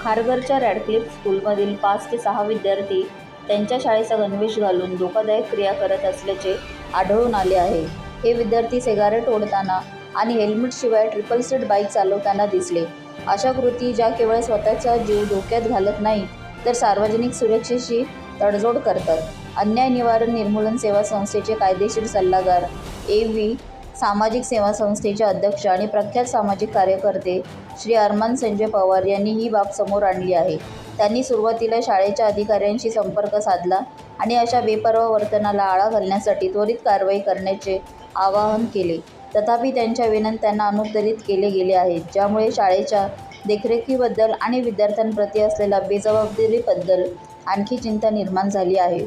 खारघरच्या Radcliffe स्कूलमधील पाच ते सहा विद्यार्थी त्यांच्या शाळेचा गणवेश घालून धोकादायक क्रिया करत असल्याचे आढळून आले आहे. हे विद्यार्थी सिगारेट ओढताना आणि हेल्मेटशिवाय ट्रिपल सीट बाईक चालवताना दिसले. अशा कृती ज्या केवळ स्वतःचा जीव धोक्यात घालत नाही तर सार्वजनिक सुरक्षेशी तडजोड करतात. अन्याय निवारण निर्मूलन सेवा संस्थेचे कायदेशीर सल्लागार ए व्ही सामाजिक सेवा संस्थेचे अध्यक्ष आणि प्रख्यात सामाजिक कार्यकर्ते श्री अरमान संजय पवार यांनी ही बाब समोर आणली आहे. त्यांनी सुरुवातीला शाळेच्या अधिकाऱ्यांशी संपर्क साधला आणि अशा बेपर्वा वर्तनाला आळा घालण्यासाठी त्वरित कारवाई करण्याचे आवाहन केले. तथापि त्यांच्या विनंत्यांना अनुत्तरित केले गेले आहेत ज्यामुळे शाळेच्या देखरेखीबद्दल आणि विद्यार्थ्यांप्रती असलेल्या बेजबाबदारीबद्दल आणखी चिंता निर्माण झाली आहे.